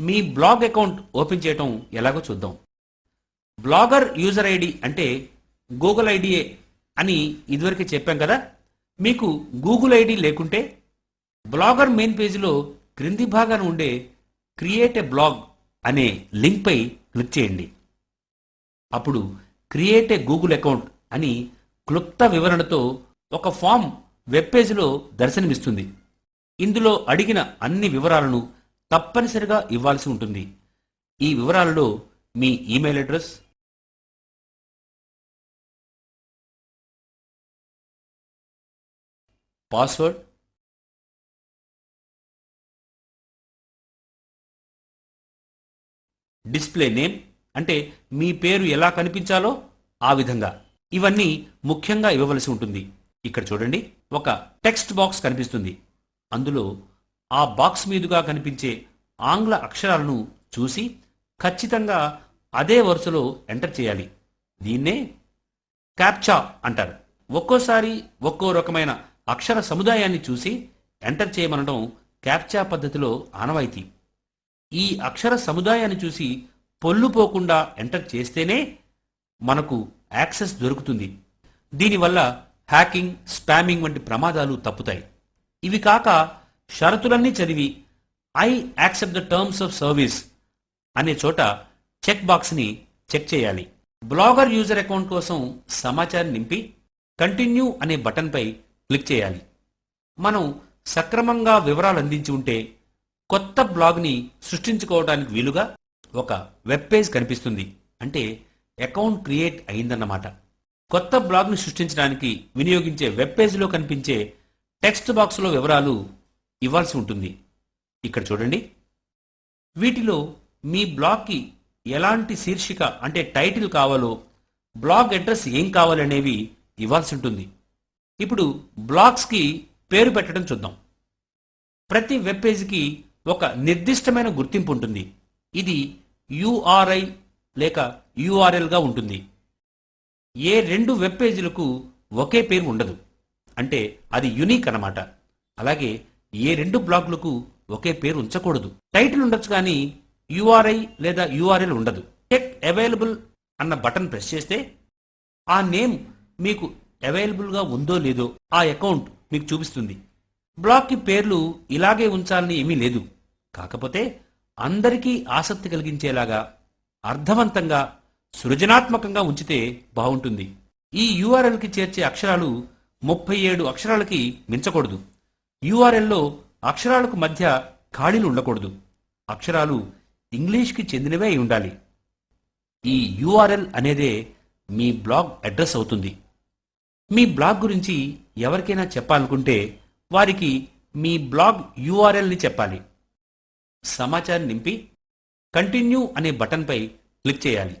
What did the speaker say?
మీ blog account open చేయటం ఎలాగో చూద్దాం. బ్లాగర్ యూజర్ ఐడి అంటే గూగుల్ ఐడియే అని ఇదివరకే చెప్పాం కదా? మీకు గూగుల్ ఐడి లేకుంటే బ్లాగర్ మెయిన్ పేజీలో క్రింది భాగాన ఉండే క్రియేట్ ఎ బ్లాగ్ అనే లింక్పై క్లిక్ చేయండి. అప్పుడు క్రియేట్ ఎ గూగుల్ అకౌంట్ అని క్లుప్త వివరణతో ఒక ఫామ్ వెబ్ పేజీలో దర్శనమిస్తుంది. ఇందులో అడిగిన అన్ని వివరాలను తప్పనిసరిగా ఇవ్వాల్సి ఉంటుంది. ఈ వివరాలలో మీ email address password display name అంటే మీ పేరు ఎలా కనిపించాలో ఆ విధంగా. ఇవన్నీ ముఖ్యంగా ఇవ్వవలసి ఉంటుంది. ఇక్కడ చూడండి ఒక టెక్స్ట్ బాక్స్ కనిపిస్తుంది. అందులో ఆ బాక్స్ మీదుగా కనిపించే ఆంగ్ల అక్షరాలను చూసి ఖచ్చితంగా అదే వరుసలో ఎంటర్ చేయాలి. దీన్నే క్యాప్చా అంటారు. ఒక్కోసారి ఒక్కో రకమైన అక్షర సముదాయాన్ని చూసి ఎంటర్ చేయమనడం క్యాప్చా పద్ధతిలో ఆనవాయితీ. ఈ అక్షర సముదాయాన్ని చూసి పొల్లుపోకుండా ఎంటర్ చేస్తేనే మనకు యాక్సెస్ దొరుకుతుంది. దీనివల్ల హ్యాకింగ్ స్పామింగ్ వంటి ప్రమాదాలు తప్పుతాయి. ఇవి కాక షరతులన్నీ చదివి I accept the terms of service అనే చోట చెక్ బాక్స్ని చెక్ చేయాలి. బ్లాగర్ యూజర్ అకౌంట్ కోసం సమాచారం నింపి కంటిన్యూ అనే బటన్పై క్లిక్ చేయాలి. మనం సక్రమంగా వివరాలు అందించి ఉంటే కొత్త బ్లాగ్ని సృష్టించుకోవడానికి వీలుగా ఒక వెబ్ పేజ్ కనిపిస్తుంది. అంటే అకౌంట్ క్రియేట్ అయిందన్నమాట. కొత్త బ్లాగ్ని సృష్టించడానికి వినియోగించే వెబ్ పేజ్లో కనిపించే టెక్స్ట్ బాక్స్లో వివరాలు ఇవ్వాల్సి ఉంటుంది. ఇక్కడ చూడండి. వీటిలో మీ బ్లాగ్కి ఎలాంటి శీర్షిక అంటే టైటిల్ కావాలో బ్లాగ్ అడ్రస్ ఏం కావాలనేవి ఇవ్వాల్సి ఉంటుంది. ఇప్పుడు బ్లాగ్స్కి పేరు పెట్టడం చూద్దాం. ప్రతి వెబ్ పేజీకి ఒక నిర్దిష్టమైన గుర్తింపు ఉంటుంది. ఇది యూఆర్ఐ లేక యుఆర్ఎల్గా ఉంటుంది. ఏ రెండు వెబ్ పేజీలకు ఒకే పేరు ఉండదు. అంటే అది యునిక్ అన్నమాట. అలాగే ఏ రెండు బ్లాగులకు ఒకే పేరు ఉంచకూడదు. టైటిల్ ఉండొచ్చు కానీ యుఆర్ఐ లేదా యూఆర్ఎల్ ఉండదు. టెక్ అవైలబుల్ అన్న బటన్ ప్రెస్ చేస్తే ఆ నేమ్ మీకు అవైలబుల్గా ఉందో లేదో ఆ అకౌంట్ మీకు చూపిస్తుంది. బ్లాగ్కి పేర్లు ఇలాగే ఉంచాలని ఏమీ లేదు. కాకపోతే అందరికీ ఆసక్తి కలిగించేలాగా అర్థవంతంగా సృజనాత్మకంగా ఉంచితే బాగుంటుంది. ఈ యూఆర్ఎల్కి చేర్చే అక్షరాలు ముప్పై ఏడు అక్షరాలకి మించకూడదు. యూఆర్ఎల్లో అక్షరాలకు మధ్య ఖాళీలు ఉండకూడదు. అక్షరాలు ఇంగ్లీష్కి చెందినవే అయి ఉండాలి. ఈ యూఆర్ఎల్ అనేదే మీ బ్లాగ్ అడ్రస్ అవుతుంది. మీ బ్లాగ్ గురించి ఎవరికైనా చెప్పాలనుకుంటే వారికి మీ బ్లాగ్ యూఆర్ఎల్ని చెప్పాలి. సమాచారం నింపి కంటిన్యూ అనే బటన్పై క్లిక్ చేయాలి.